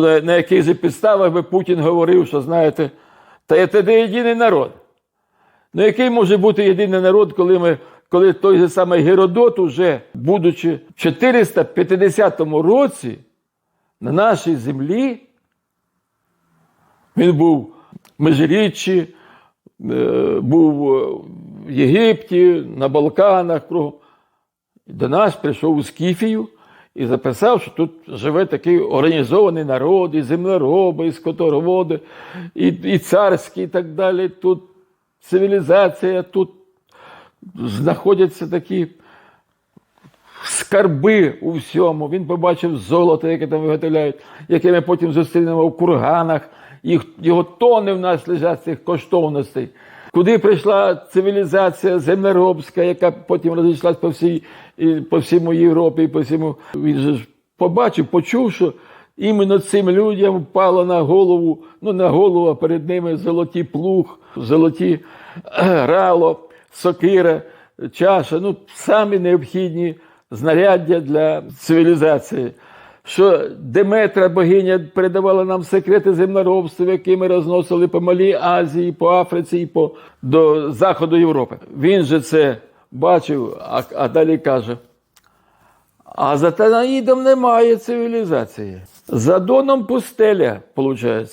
На, яких підставах би Путін говорив, що знаєте, та це де єдиний народ. Ну який може бути єдиний народ, коли ми. Коли той же самий Геродот, уже, будучи в 450 році на нашій землі, він був в Межиріччі, е, був в Єгипті, на Балканах. До нас прийшов у Скіфію і записав, що тут живе такий організований народ, і землероби, і скотороводи, і, і царські, і так далі. Тут цивілізація, тут знаходяться такі скарби у всьому. Він побачив золото, яке там виготовляють, яке ми потім зустрінемо в курганах. Їх, його тони в нас лежать цих коштовностей. Куди прийшла цивілізація землеробська, яка потім розійшлась по всій, по всьому Європі, по всьому. Він же ж побачив, почув, що іменно цим людям впало на голову, ну на голову, а перед ними золоті плуг, золоті е, рало, сокира, чаша, ну самі необхідні знаряддя для цивілізації. Що Деметра богиня передавала нам секрети землеробства, які ми розносили по Малій Азії, по Африці і по до Заходу Європи. Він же це бачив, а, а далі каже: а за Танаїдом немає цивілізації. За Доном пустеля, виходить.